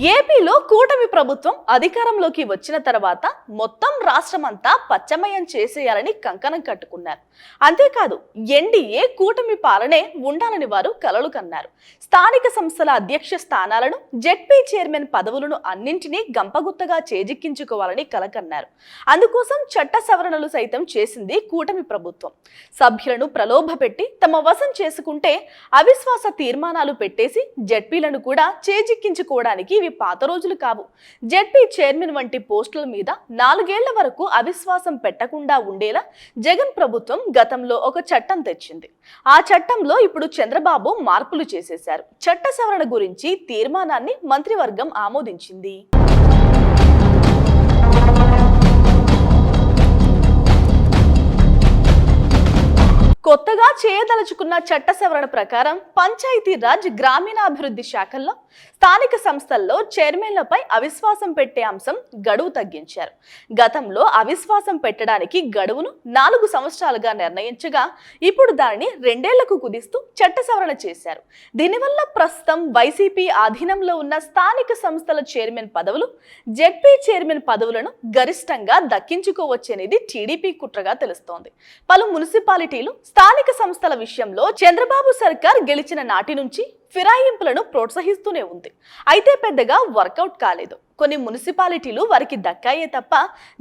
ఏపీలో కూటమి ప్రభుత్వం అధికారంలోకి వచ్చిన తర్వాత మొత్తం రాష్ట్రమంతా పచ్చమయం చేసేయాలని కంకణం కట్టుకున్నారు. అంతేకాదు ఎన్డీఏ కూటమి పాలనే ఉండాలని వారు కలలు కన్నారు. స్థానిక సంస్థల అధ్యక్ష స్థానాలను జెడ్పీ చైర్మన్ పదవులను అన్నింటినీ గంపగుత్తగా చేజిక్కించుకోవాలని కలకన్నారు. అందుకోసం చట్ట సవరణలు సైతం చేసింది కూటమి ప్రభుత్వం. సభ్యులను ప్రలోభపెట్టి తమ వశం చేసుకుంటే అవిశ్వాస తీర్మానాలు పెట్టేసి జెడ్పీలను కూడా చేజిక్కించుకోవడానికి ఇవి పాత రోజులు కావు. జెడ్పీ చైర్మన్ వంటి పోస్టుల మీద నాలుగేళ్ళ వరకు అవిశ్వాసం పెట్టకుండా ఉండేలా జగన్ ప్రభుత్వం గతంలో ఒక చట్టం తెచ్చింది. ఆ చట్టంలో ఇప్పుడు చంద్రబాబు మార్పులు చేసేశారు. చట్ట సవరణ గురించి తీర్మానాన్ని మంత్రివర్గం ఆమోదించింది. కొత్తగా చేయదలుచుకున్న చట్ట సవరణ ప్రకారం పంచాయతీరాజ్ గ్రామీణాభివృద్ధి శాఖల్లో స్థానిక సంస్థల్లో చైర్మన్లపై అవిశ్వాసం పెట్టే అంశం గడువు తగ్గించారు. గతంలో అవిశ్వాసం పెట్టడానికి గడువును నాలుగు సంవత్సరాలుగా నిర్ణయించగా ఇప్పుడు దానిని రెండేళ్ళకు కుదిస్తూ చట్ట సవరణ చేశారు. దీనివల్ల ప్రస్తుతం వైసీపీ ఆధీనంలో ఉన్న స్థానిక సంస్థల చైర్మన్ పదవులు జెడ్పీ చైర్మన్ పదవులను గరిష్టంగా దక్కించుకోవచ్చనేది టీడీపీ కుట్రగా తెలుస్తోంది. పలు మున్సిపాలిటీలు స్థానిక సంస్థల విషయంలో చంద్రబాబు సర్కార్ గెలిచిన నాటి నుంచి ఫిరాయింపులను ప్రోత్సహిస్తూనే ఉంది. అయితే పెద్దగా వర్కౌట్ కాలేదు. కొన్ని మున్సిపాలిటీలు వారికి దక్కాయే తప్ప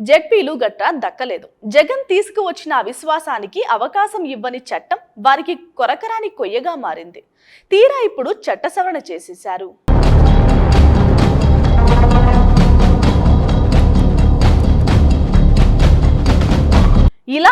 జెడ్పీలు గట్రా దక్కలేదు. జగన్ తీసుకువచ్చిన అవిశ్వాసానికి అవకాశం ఇవ్వని చట్టం వారికి కొరకరాని కొయ్యగా మారింది. తీరా ఇప్పుడు చట్ట సవరణ చేసేశారు.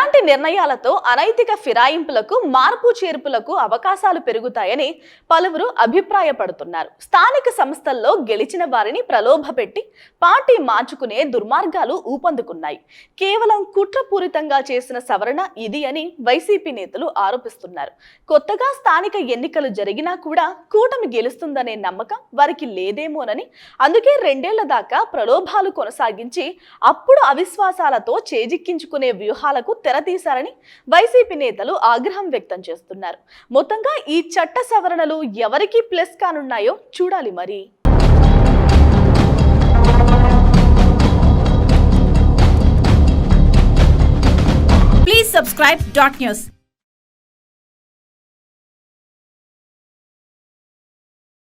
ఇలాంటి నిర్ణయాలతో అనైతిక ఫిరాయింపులకు మార్పు చేర్పులకు అవకాశాలు పెరుగుతాయని పలువురు అభిప్రాయపడుతున్నారు. స్థానిక సంస్థల్లో గెలిచిన వారిని ప్రలోభపెట్టి పార్టీ మార్చుకునే దుర్మార్గాలు ఊపందుకున్నాయి. కేవలం కుట్రపూరితంగా చేసిన సవరణ ఇది అని వైసీపీ నేతలు ఆరోపిస్తున్నారు. కొత్తగా స్థానిక ఎన్నికలు జరిగినా కూడా కూటమి గెలుస్తుందనే నమ్మకం వారికి లేదేమోనని అందుకే రెండేళ్ళ దాకా ప్రలోభాలు కొనసాగించి అప్పుడు అవిశ్వాసాలతో చేజిక్కించుకునే వ్యూహాలకు తెరతీశారని వైసీపీ నేతలు ఆగ్రహం వ్యక్తం చేస్తున్నారు మొత్తంగా ఈ చట్ట సవరణలు ఎవరికి ప్లస్ కానున్నాయో చూడాలి మరి Please subscribe Dot News.